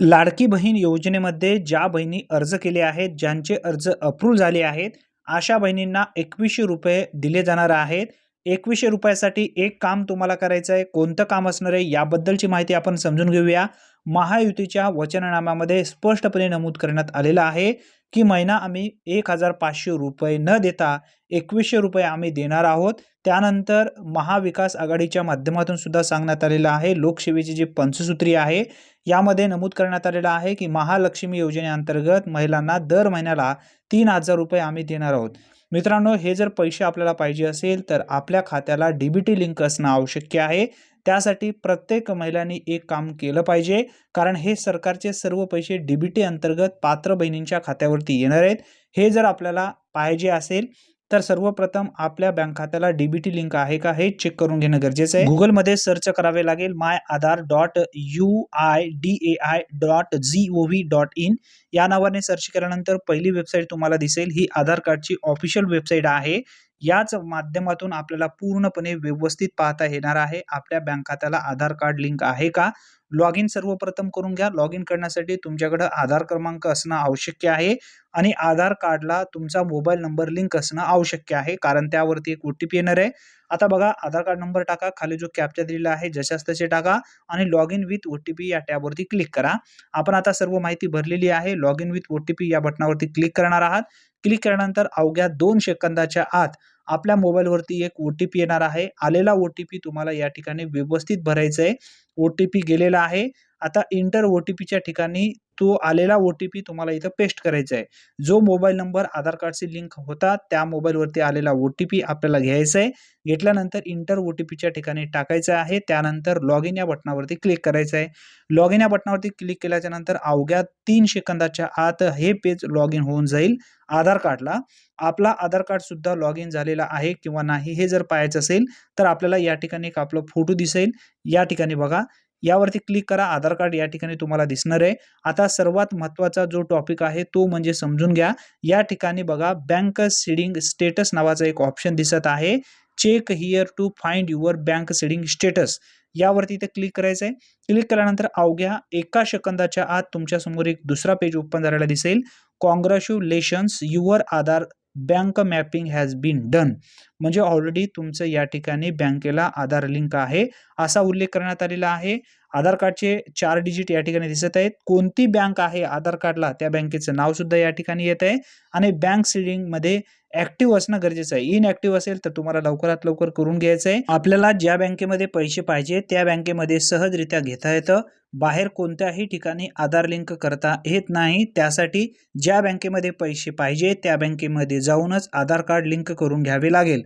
लाडकी बहीण योजनेमध्ये ज्या बहिणी अर्ज केले आहेत ज्यांचे अर्ज अप्रूव्ह झाले आहेत अशा बहिणींना एकवीसशे रुपये दिले जाणार आहेत. एकवीसशे रुपयासाठी एक काम तुम्हाला करायचं आहे. कोणतं काम असणार आहे याबद्दलची माहिती आपण समजून घेऊया. महायुतीच्या वचननाम्यामध्ये स्पष्टपणे नमूद करण्यात आलेलं आहे की महिना आम्ही एक हजार पाचशे रुपये न देता एकवीसशे रुपये आम्ही देणार आहोत. त्यानंतर महाविकास आघाडीच्या माध्यमातून सुद्धा सांगण्यात आलेलं आहे. लोकसेवेची जी पंचसूत्री आहे यामध्ये नमूद करण्यात आलेलं आहे की महालक्ष्मी योजनेअंतर्गत महिलांना दर महिन्याला तीन हजार रुपये आम्ही देणार आहोत. मित्रांनो हे जर पैसे आपल्याला पाहिजे असेल तर आपल्या खात्याला डी बी टी लिंक असणं आवश्यक आहे. त्यासाठी प्रत्येक महिलांनी एक काम केलं पाहिजे कारण हे सरकारचे सर्व पैसे डी बी टी अंतर्गत पात्र बहिणींच्या खात्यावरती येणार आहेत. हे जर आपल्याला पाहिजे असेल तर सर्वप्रथम आपल्या बँक खात्याला डीबीटी लिंक आहे का हे चेक करून घेणं गरजेचं आहे. गुगलमध्ये सर्च करावे लागेल. My Aadhaar dot U I D A I dot G O V dot in या नावाने सर्च केल्यानंतर पहिली वेबसाईट तुम्हाला दिसेल. ही आधार कार्डची ऑफिशियल वेबसाईट आहे. याच माध्यमातून आपल्याला पूर्णपणे व्यवस्थित पाहता येणार आहे. आपल्या बँक खात्याला आधार कार्ड लिंक आहे का? लॉग इन सर्वप्रथम करून घ्या. लॉग इन करण्यासाठी तुमच्याकडं आधार क्रमांक असणं आवश्यक आहे आणि आधार कार्डला तुमचा मोबाईल नंबर लिंक असणं आवश्यक आहे कारण त्यावरती एक ओ टी पी येणार आहे. आता बघा आधार कार्ड नंबर टाका खाली जो कॅप्चा दिलेला आहे जशाच तसे टाका आणि log in with O T P या टॅबवरती क्लिक करा. आपण आता सर्व माहिती भरलेली आहे. Log in with O T P या बटनावरती क्लिक करणार आहात. क्लिक केल्यानंतर अवघ्या दोन सेकंदाच्या आत आपल्या मोबाईलवरती एक ओ टी पी येणार आहे. आलेला ओ टी पी तुम्हाला या ठिकाणी व्यवस्थित भरायचा आहे ओ टी पी गेलेला आहे. आता इंटर ओ टी पीच्या ठिकाणी तो आलेला ओ टी पी तुम्हाला इथं पेस्ट करायचा आहे. जो मोबाईल नंबर आधार कार्डशी लिंक होता त्या मोबाईलवरती आलेला ओ टी पी आपल्याला घ्यायचा आहे. घेतल्यानंतर इंटर ओ टी पीच्या ठिकाणी टाकायचं आहे. त्यानंतर लॉग इन या बटनावरती क्लिक करायचं आहे. लॉग इन या बटनावरती क्लिक केल्याच्यानंतर अवघ्या तीन सेकंदाच्या आत हे पेज लॉग इन होऊन जाईल. आधार कार्डला आपला आधार कार्डसुद्धा लॉग इन झालेला आहे किंवा नाही हे जर पाहायचं असेल तर आपल्याला या ठिकाणी एक आपलं फोटो दिसेल. या ठिकाणी बघा. यावरती क्लिक करा. आधार कार्ड या ठिकाणी तुम्हाला दिसणार आहे. आता सर्वात महत्त्वाचा जो टॉपिक आहे तो म्हणजे समजून घ्या. या ठिकाणी बघा बँक सीडिंग स्टेटस नावाचा एक ऑप्शन दिसत आहे. Check here to find your bank seeding status यावरती इथे क्लिक करायचं आहे. क्लिक केल्यानंतर अवघ्या एका सेकंदाच्या आत तुमच्यासमोर एक दुसरा पेज ओपन झालेला दिसेल. Congratulations your Aadhaar bank mapping has been done. म्हणजे ऑलरेडी तुमचं या ठिकाणी बँकेला आधार लिंक आहे. असा उल्लेख करण्यात आलेला आहे. आधार कार्डचे चार डिजिट या ठिकाणी दिसत आहेत. कोणती बँक आहे आधार कार्डला त्या बँकेचं नावसुद्धा या ठिकाणी येत आहे. आणि बँक सिडिंगमध्ये ऍक्टिव्ह असणं गरजेचं आहे. इनऍक्टिव्ह असेल तर तुम्हाला लवकरात लवकर करून घ्यायचं आहे. आपल्याला ज्या बँकेमध्ये पैसे पाहिजे त्या बँकेमध्ये सहजरित्या घेता येतं. बाहेर कोणत्याही ठिकाणी आधार लिंक करता येत नाही. त्यासाठी ज्या बँकेमध्ये पैसे पाहिजे त्या बँकेमध्ये जाऊनच आधार कार्ड लिंक करून घ्यावे लागेल.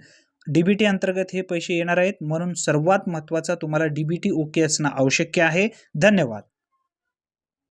डीबीटी अंतर्गत हे पैसे येणार आहेत. म्हणून सर्वात महत्त्वाचा तुम्हाला डीबीटी ओके असणं आवश्यक आहे. धन्यवाद.